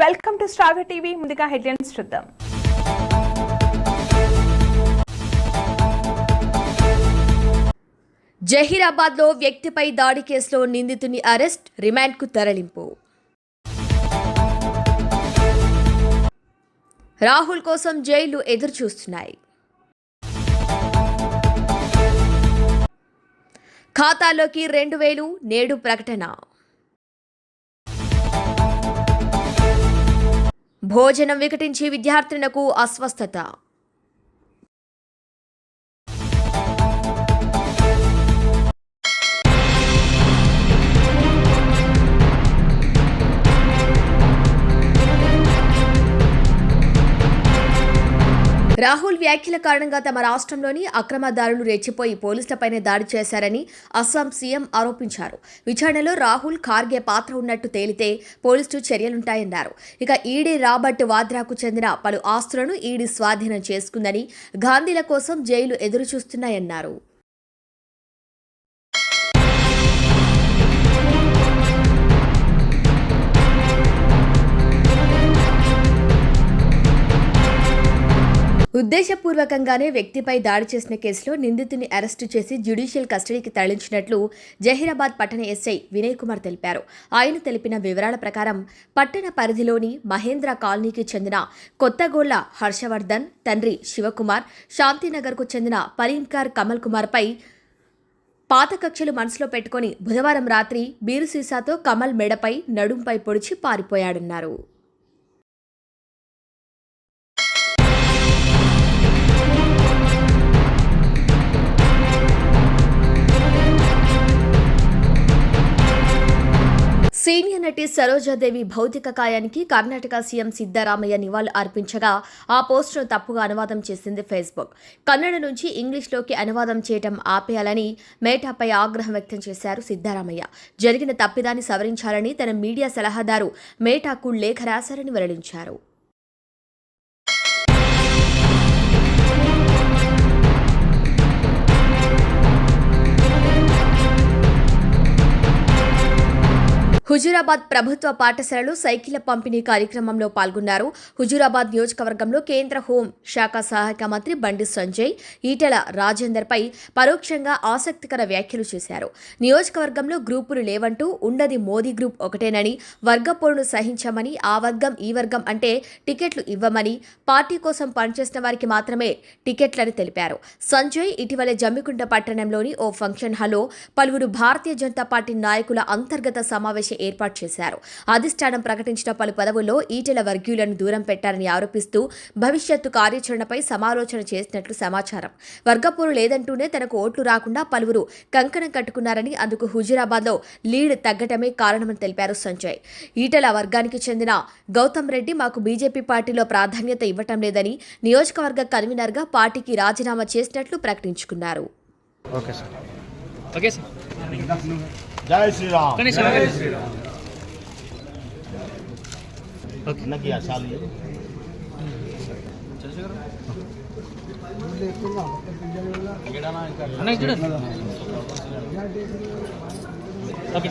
Welcome to Star TV. ముందుగా headlines చూద్దాం. జహీరాబాద్లో వ్యక్తిపై దాడి కేసులో నిందితుని అరెస్ట్ రిమాండ్కు తరలింపు. రాహుల్ కోసం జైలు ఎదురుచూస్తున్నాయి. ఖాతాలోకి రెండు వేలు నేడు ప్రకటన. భోజనం వికటించి విద్యార్థినులకు అస్వస్థత. వ్యాఖ్యల కారణంగా తమ రాష్ట్రంలోని అక్రమదారులు రెచ్చిపోయి పోలీసులపైనే దాడి చేశారని అస్సాం సీఎం ఆరోపించారు. విచారణలో రాహుల్ ఖార్గే పాత్ర ఉన్నట్టు తేలితే పోలీసులు చర్యలుంటాయన్నారు. ఇక ఈడీ రాబర్ట్ వాద్రాకు చెందిన పలు ఆస్తులను ఈడీ స్వాధీనం చేసుకుందని గాంధీల కోసం జైలు ఎదురు ఉద్దేశపూర్వకంగానే వ్యక్తిపై దాడి చేసిన కేసులో నిందితుని అరెస్టు చేసి జ్యుడిషియల్ కస్టడీకి తరలించినట్లు జహీరాబాద్ పట్టణ ఎస్ఐ వినయ్ కుమార్ తెలిపారు. ఆయన తెలిపిన వివరాల ప్రకారం పట్టణ పరిధిలోని మహేంద్ర కాలనీకి చెందిన కొత్తగోళ్ళ హర్షవర్ధన్ తండ్రి శివకుమార్ శాంతినగర్కు చెందిన పరీంకార్ కమల్ కుమార్పై పాత కక్షలు మనసులో పెట్టుకుని బుధవారం రాత్రి బీరు సీసాతో కమల్ మెడపై నడుంపై పొడిచి పారిపోయాడన్నారు. సీనియర్ నటి సరోజాదేవి భౌతిక కాయానికి కర్ణాటక సీఎం సిద్దరామయ్య నివాళులు అర్పించగా ఆ పోస్టును తప్పుగా అనువాదం చేసింది ఫేస్బుక్. కన్నడ నుంచి ఇంగ్లీష్లోకి అనువాదం చేయటం ఆపేయాలని మేటాపై ఆగ్రహం వ్యక్తం చేశారు సిద్దరామయ్య జరిగిన తప్పిదాన్ని సవరించాలని తన మీడియా సలహాదారు మేటాకు లేఖ రాశారని వెల్లడించారు. హుజూరాబాద్ ప్రభుత్వ పాఠశాలలు సైకిళ్ళ పంపిణీ కార్యక్రమంలో పాల్గొన్నారు. హుజూరాబాద్ నియోజకవర్గంలో కేంద్ర హోం శాఖ సహాయక మంత్రి బండి సంజయ్ ఈటెల రాజేందర్పై పరోక్షంగా ఆసక్తికర వ్యాఖ్యలు చేశారు. నియోజకవర్గంలో గ్రూపులు లేవంటూ ఉండది మోదీ గ్రూప్ ఒకటేనని వర్గపోరును సహించమని ఆ వర్గం ఈ వర్గం అంటే టికెట్లు ఇవ్వమని పార్టీ కోసం పనిచేసిన వారికి మాత్రమే టికెట్లని తెలిపారు. సంజయ్ ఇటీవల జమ్మికుంట పట్టణంలోని ఓ ఫంక్షన్ హాల్లో పలువురు భారతీయ జనతా పార్టీ నాయకుల అంతర్గత సమావేశం ఏర్పాటు చేశారు. అధిష్టానం ప్రకటించిన పలు పదవుల్లో ఈటెల వర్గీయులను దూరం పెట్టారని ఆరోపిస్తూ భవిష్యత్తు కార్యాచరణపై సమాలోచన చేసినట్లు సమాచారం. వర్గపోరు లేదంటూనే తనకు ఓట్లు రాకుండా పలువురు కంకణం కట్టుకున్నారని అందుకు హుజూరాబాద్లో లీడ్ తగ్గటమే కారణమని తెలిపారు సంజయ్. ఈటెల వర్గానికి చెందిన గౌతమ్ రెడ్డి మాకు బీజేపీ పార్టీలో ప్రాధాన్యత ఇవ్వటం లేదని నియోజకవర్గ కన్వీనర్గా పార్టీకి రాజీనామా చేసినట్లు ప్రకటించుకున్నారు. Okay sir. Okay sir. జై శ్రీరామ్. గణేష్ గారు. అన్నకి ఆ చూడు. ఓకే.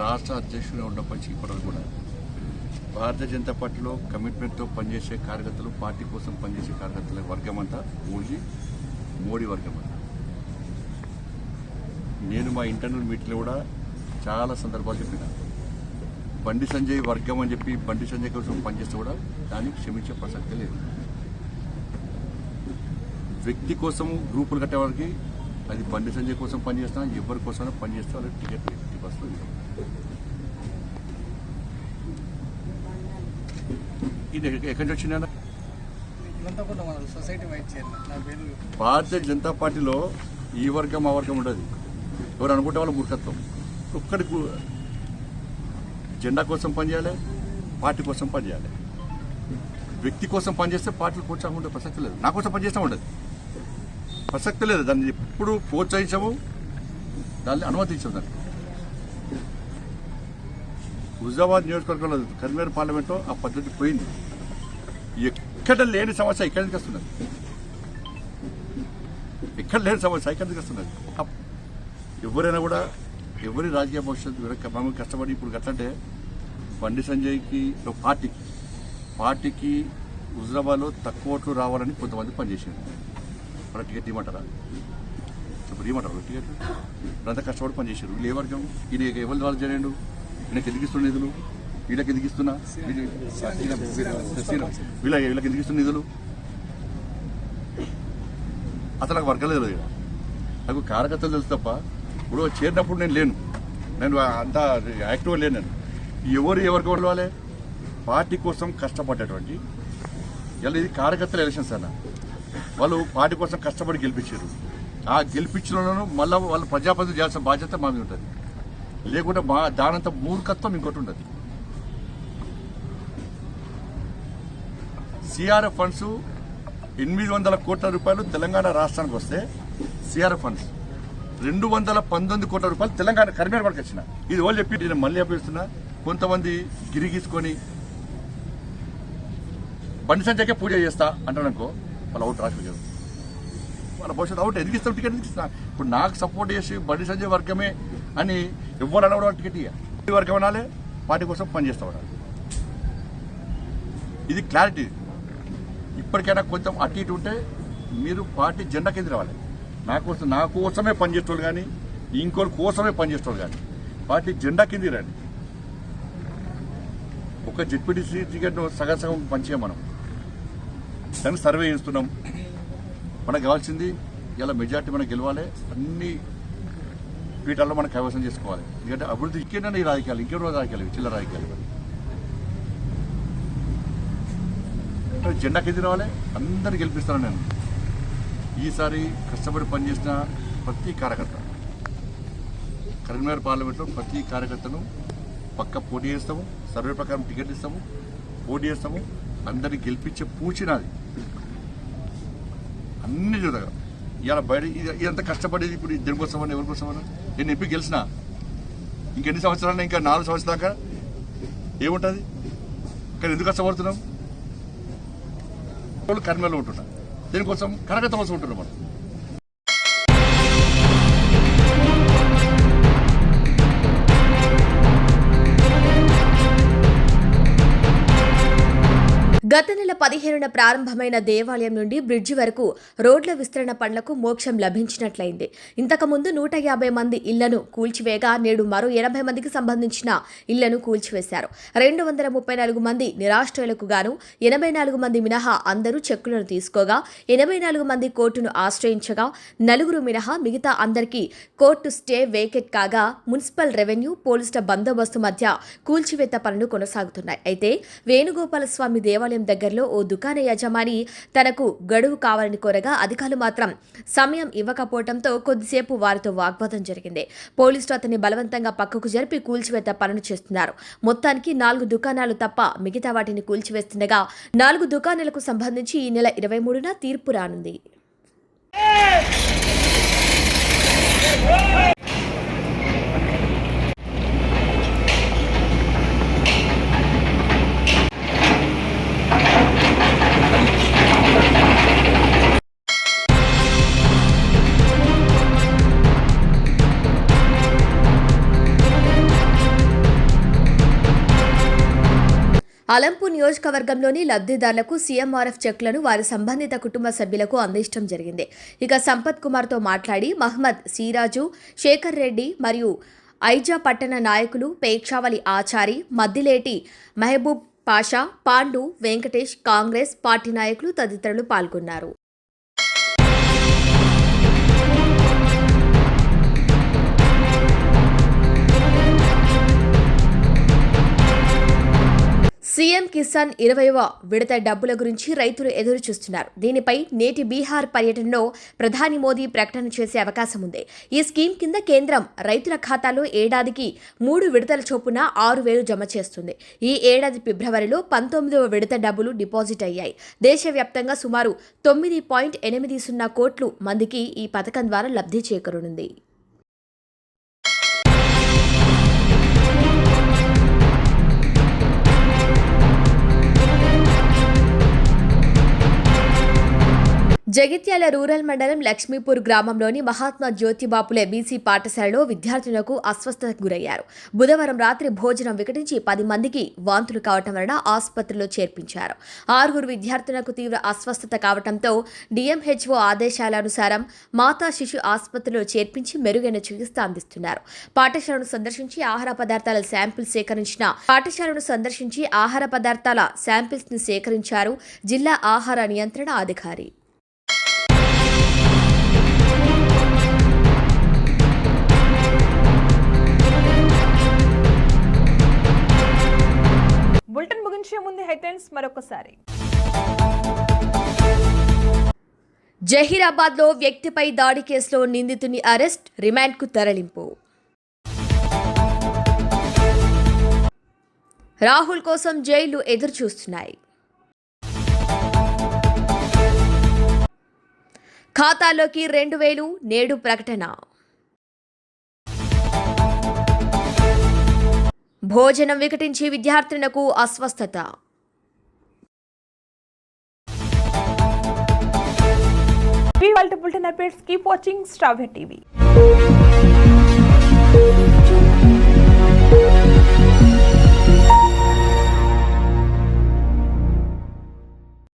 రాష్ట్ర అధ్యక్షుడిగా ఉన్నప్పటి నుంచి ఇప్పటివరకు కూడా భారతీయ జనతా పార్టీలో కమిట్మెంట్తో పనిచేసే కార్యకర్తలు పార్టీ కోసం పనిచేసే కార్యకర్తల వర్గం అంతా మోడీ మోడీ వర్గం అంతా. నేను మా ఇంటర్నల్ మీట్లో కూడా చాలా సందర్భాలు చెప్పిన. బండి సంజయ్ వర్గం అని చెప్పి బండి సంజయ్ కోసం పనిచేస్తే కూడా దాన్ని క్షమించే ప్రసక్తి లేదు. వ్యక్తి కోసం గ్రూపులు కట్టేవారికి అది బండి సంజయ్ కోసం పనిచేస్తున్నా ఎవరి కోసమైనా పనిచేస్తే వాళ్ళకి టికెట్ ఫిఫ్టీ పర్సెంట్ ఇది ఎక్క- ఎక్కడి నుంచి వచ్చిందా భారతీయ జనతా పార్టీలో ఈ వర్గం ఆ వర్గం ఉండదు. ఎవరు అనుకుంటే వాళ్ళ మూర్ఖత్వం. ఒక్కడి జెండా కోసం పనిచేయాలి పార్టీ కోసం పనిచేయాలి. వ్యక్తి కోసం పనిచేస్తే పార్టీలు ప్రోత్సాహం ప్రసక్తి లేదు. నా కోసం పనిచేస్తూ ఉండదు. ప్రసక్తి లేదు. దాన్ని ఎప్పుడు ప్రోత్సహించము దాన్ని అనుమతించము దాన్ని. హుజాబాద్ నియోజకవర్గంలో కర్మేరు పార్లమెంట్లో ఆ పద్ధతి పోయింది. ఎక్కడ లేని సమస్య ఇక్కడి నుంచి వస్తున్నది. ఎక్కడ లేని సమస్య ఇక్కడి నుంచి వస్తున్నది. ఎవరైనా కూడా ఎవరి రాజకీయ భవిష్యత్తు వెనక మనం కష్టపడి ఇప్పుడు గట్లంటే బండి సంజయ్కి పార్టీకి పార్టీకి హుజరాబాద్లో తక్కువ ఓట్లు రావాలని కొంతమంది పనిచేసింది మన టికెట్ ఇవ్వమంటారా? ఇప్పుడు ఇవ్వమంటారు? టికెట్ ఇప్పుడంతా కష్టపడి పనిచేసారు వీళ్ళు ఏ వర్గం? ఈయన ఎవరి ద్వారా చేయండు ఈయనకి ఎందుకు ఇస్తున్న నిధులు? వీళ్ళకి ఎదిగిస్తున్నా వీళ్ళ- వీళ్ళకి ఎదిగిస్తున్న నిధులు? అసలు నాకు వర్గం లేదు ఇక్కడ నాకు కార్యకర్తలు తెలుసు తప్ప ఇప్పుడు చేరినప్పుడు నేను లేను. నేను అంత యాక్టివ్గా లేను నేను. ఎవరు ఎవరికి వాళ్ళే పార్టీ కోసం కష్టపడ్డటువంటి ఇలా ఇది కార్యకర్తల ఎలక్షన్స్ అన్న వాళ్ళు పార్టీ కోసం కష్టపడి గెలిపించారు. ఆ గెలిపించిన మళ్ళీ వాళ్ళు ప్రజాప్రతి చేయాల్సిన బాధ్యత మా మీద ఉంటుంది. లేకుంటే మా దానంత మూర్ఖత్వం ఇంకోటి ఉండదు. సిఆర్ఎఫ్ ఫండ్స్ ఎనిమిది వందల కోట్ల రూపాయలు తెలంగాణ రాష్ట్రానికి వస్తే సిఆర్ఎఫ్ ఫండ్స్ రెండు వందల పంతొమ్మిది కోట్ల రూపాయలు తెలంగాణ కరీంనగర్ వరకు వచ్చిన. ఇది వాళ్ళు చెప్పి నేను మళ్ళీ అభ్యర్థిస్తున్నా. కొంతమంది గిరిగీసుకొని బండి సంచకే పూజ చేస్తా అంటాననుకో వాళ్ళు అవుట్ అవుట్ రాసిపోయారు వాళ్ళ భవిష్యత్తు అవుట్ ఎందుకు ఇస్తాం టికెట్ ఎదిగిస్తా ఇప్పుడు నాకు సపోర్ట్ చేసి బండి సంజయ్ వర్గమే అని ఎవరు కూడా టికెట్ ఇయ్య. వర్గం అనాలి పార్టీ కోసం పనిచేస్తా ఉండాలి ఇది క్లారిటీ ఇప్పటికైనా కొంచెం అటు ఇటు ఉంటే మీరు పార్టీ జెండా కింద రావాలి. నా కోసం నా కోసమే పనిచేసేవాళ్ళు కానీ ఇంకోటి కోసమే పనిచేసేవాళ్ళు కానీ పార్టీ జెండా కింద రండి. ఒక జెడ్పీటీసీ టికెట్ను సగం సగం పనిచేయం మనం. దాన్ని సర్వే చేస్తున్నాం. మనకు కావాల్సింది ఇలా మెజార్టీ మనకు గెలవాలి. అన్ని పీఠాల్లో మనం కైవసం చేసుకోవాలి. ఎందుకంటే అభివృద్ధి ఇంకేనా ఈ రాజకీయాలు ఇంకెవరో రాజకీయాలు ఇవి, చిల్లర రాజకీయాలు. ఇవి. అంటే జెండా కింద రావాలి. అందరు గెలిపిస్తాను నేను. ఈసారి కష్టపడి పనిచేసిన ప్రతి కార్యకర్త కరీంనగర్ పార్లమెంట్లో ప్రతి కార్యకర్తను పక్క పోటీ చేస్తాము. సర్వే ప్రకారం టికెట్ ఇస్తాము. పోటీ చేస్తాము. అందరిని గెలిపించే పూచినది అన్ని చూడగా ఇవాళ బయట ఇదంతా కష్టపడేది ఇప్పుడు ఈ దేనికోసమని ఎవరికోసమని నేను ఎంపీ గెలిచిన? ఇంకెన్ని సంవత్సరాలు ఇంకా నాలుగు సంవత్సరాల దాకా ఏముంటుంది? కానీ ఎందుకు కష్టపడుతున్నాం? వాళ్ళు కర్మలో ఉంటున్నా దీనికోసం? కరగత కోసం ఉంటున్నాం మనం. గత నెల పదిహేనున ప్రారంభమైన దేవాలయం నుండి బ్రిడ్జి వరకు రోడ్ల విస్తరణ పనులకు మోక్షం లభించినట్లయింది. ఇంతకుముందు నూట యాభై మంది ఇళ్ళను కూల్చివేగా నేడు మరో ఎనభై మందికి సంబంధించిన ఇళ్ళను కూల్చివేశారు. రెండు వందల ముప్పై నాలుగు మంది నిరాశ్రయులకు గాను ఎనభై నాలుగు మంది మినహా అందరూ చెక్కులను తీసుకోగా ఎనభై నాలుగు మంది కోర్టును ఆశ్రయించగా నలుగురు మినహా మిగతా అందరికీ కోర్టు స్టే వేకెట్ కాగా మున్సిపల్ రెవెన్యూ పోలీసుల బందోబస్తు మధ్య కూల్చివేత పనులు కొనసాగుతున్నాయి. అయితే వేణుగోపాల స్వామి దేవాలయం దగ్గరలో ఓ దుకాణ యజమాని తనకు గడువు కావాలని కోరగా అధికారులు మాత్రం సమయం ఇవ్వకపోవడంతో కొద్దిసేపు వారితో వాగ్వాదం జరిగింది. పోలీసులు అతన్ని బలవంతంగా పక్కకు జరిపి కూల్చివేత పనులు చేస్తున్నారు. మొత్తానికి నాలుగు దుకాణాలు తప్ప మిగతా వాటిని కూల్చివేస్తుండగా నాలుగు దుకాణాలకు సంబంధించి ఈ నెల ఇరవై మూడున తీర్పు రానుంది. నియోజకవర్గంలోని లబ్ధిదారులకు సీఎంఆర్ఎఫ్ చెక్లను వారి సంబంధిత కుటుంబ సభ్యులకు అందించడం జరిగింది. ఇక సంపత్ కుమార్తో మాట్లాడి మహ్మద్ సీరాజు శేఖర్ రెడ్డి మరియు ఐజా పట్టణ నాయకులు పేక్షావలి ఆచారి మద్దిలేటి మహబూబ్ పాషా పాండు వెంకటేష్ కాంగ్రెస్ పార్టీ నాయకులు తదితరులు పాల్గొన్నారు. సీఎం కిసాన్ ఇరవైవ విడత డబ్బుల గురించి రైతులు ఎదురు చూస్తున్నారు దీనిపై నేటి బీహార్ పర్యటనలో ప్రధాని మోదీ ప్రకటన చేసే అవకాశం ఉంది. ఈ స్కీమ్ కింద కేంద్రం రైతుల ఖాతాలో ఏడాదికి మూడు విడతల చొప్పున ఆరు వేలు జమ చేస్తుంది. ఈ ఏడాది ఫిబ్రవరిలో పంతొమ్మిదవ విడత డబ్బులు డిపాజిట్ అయ్యాయి. దేశవ్యాప్తంగా సుమారు తొమ్మిది పాయింట్ ఎనిమిది సున్నా కోట్లు మందికి ఈ పథకం ద్వారా లబ్ధి చేకూరనుంది. జగిత్యాల రూరల్ మండలం లక్ష్మీపూర్ గ్రామంలోని మహాత్మా జ్యోతిబాపులే బీసీ పాఠశాలలో విద్యార్థులకు అస్వస్థతకు గురయ్యారు. బుధవారం రాత్రి భోజనం వికటించి పది మందికి వాంతులు కావటం వలన ఆసుపత్రిలో చేర్పించారు. ఆరుగురు విద్యార్థులకు తీవ్ర అస్వస్థత కావడంతో డిఎంహెచ్ఓ ఆదేశాలనుసారం మాతా శిశు ఆసుపత్రిలో చేర్పించి మెరుగైన చికిత్స అందిస్తున్నారు. పాఠశాలను సందర్శించి ఆహార పదార్థాల శాంపిల్స్ సేకరించిన పాఠశాలను సందర్శించి ఆహార పదార్థాల శాంపిల్స్ని సేకరించారు జిల్లా ఆహార నియంత్రణ అధికారి. బులెటిన్ ముగించే ముందు హెడ్లైన్స్ మరొకసారి. జహీరాబాద్లో వ్యక్తిపై దాడి కేసులో నిందితుని అరెస్ట్ రిమాండ్కు తరలింపు. రాహుల్ కోసం జైళ్ళు ఎదురుచూస్తున్నాయి. ఖాతాలోకి రెండు వేలు నేడు ప్రకటన. భోజనం వికటించి విద్యార్థులకు అస్వస్థత. ఇవాళ bulletin updates keep watching Star TV.